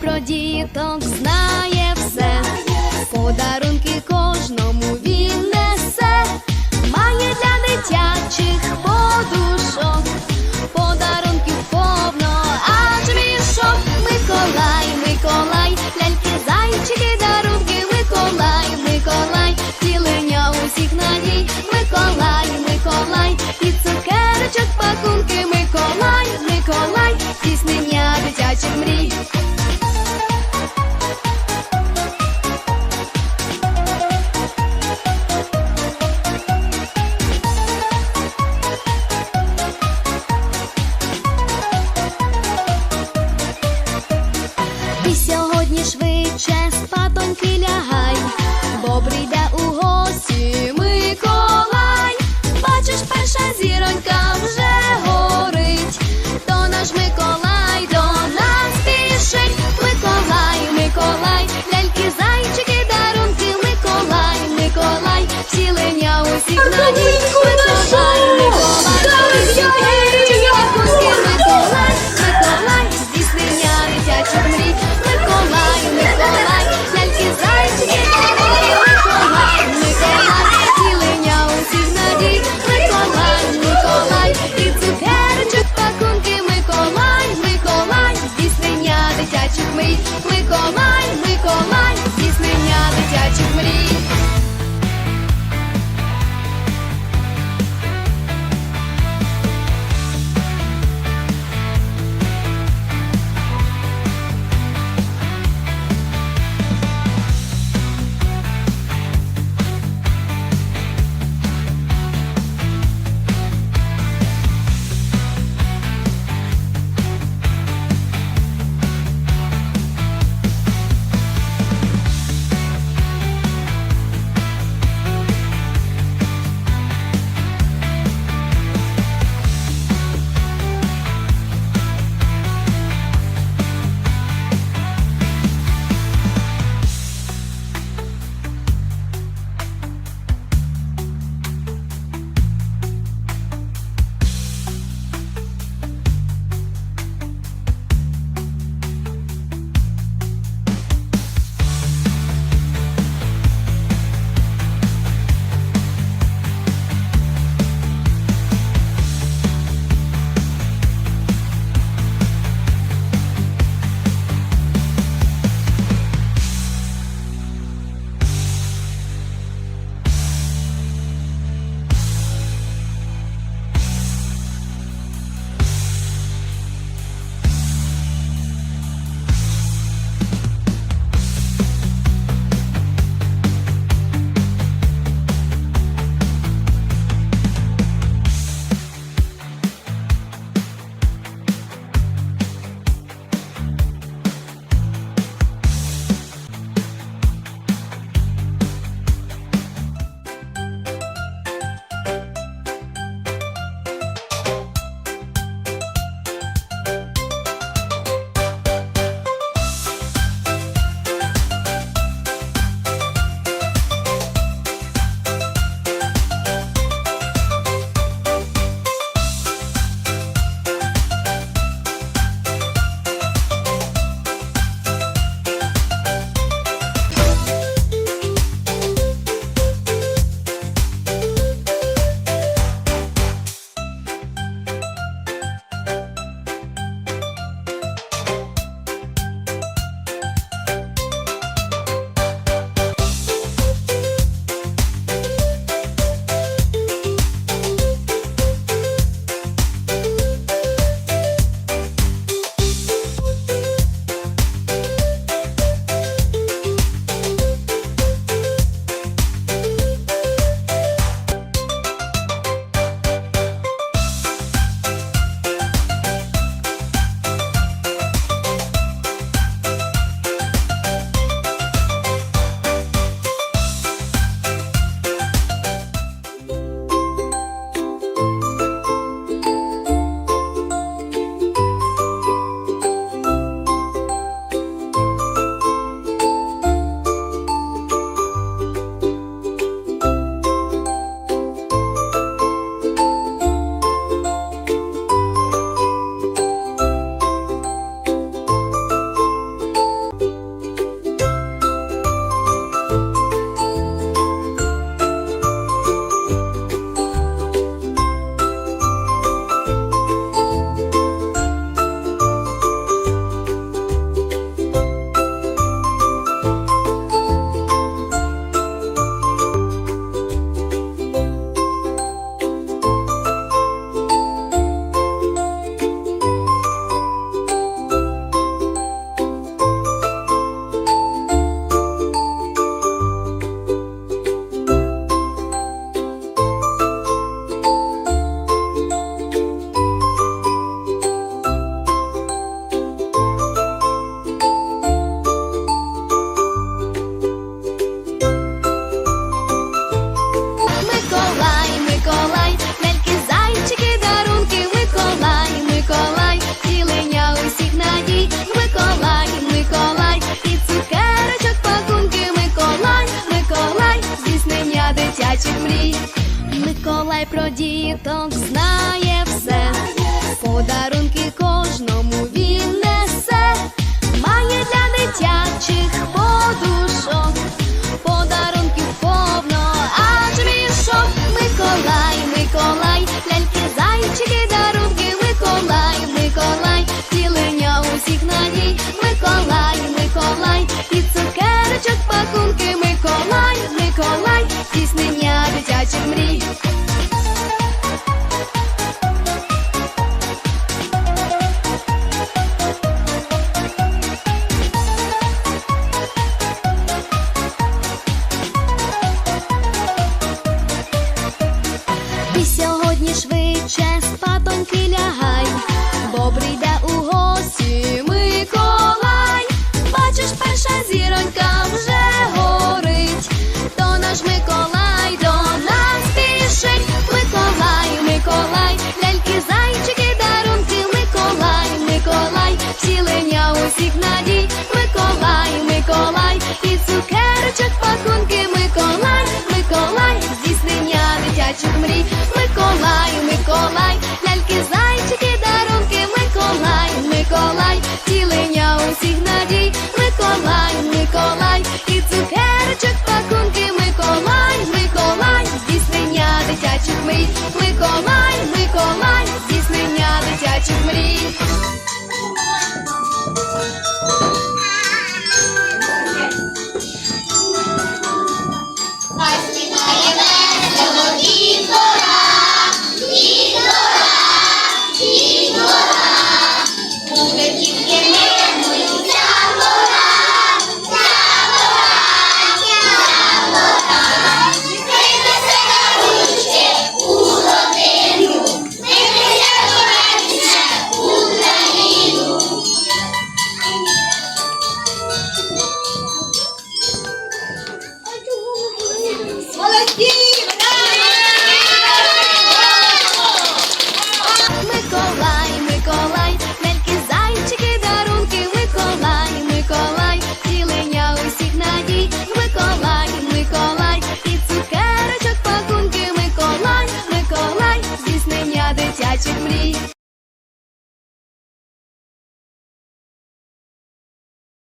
Про діток знає все, подарунки кожному бо прийде у гості Миколай. Бачиш, перша зіронька вже горить, то наш Миколай до нас спішить. Миколай, Миколай, ляльки, зайчики, дарунки, Миколай, Миколай, втілення усіх надій. Миколай про діток знає і цукерочок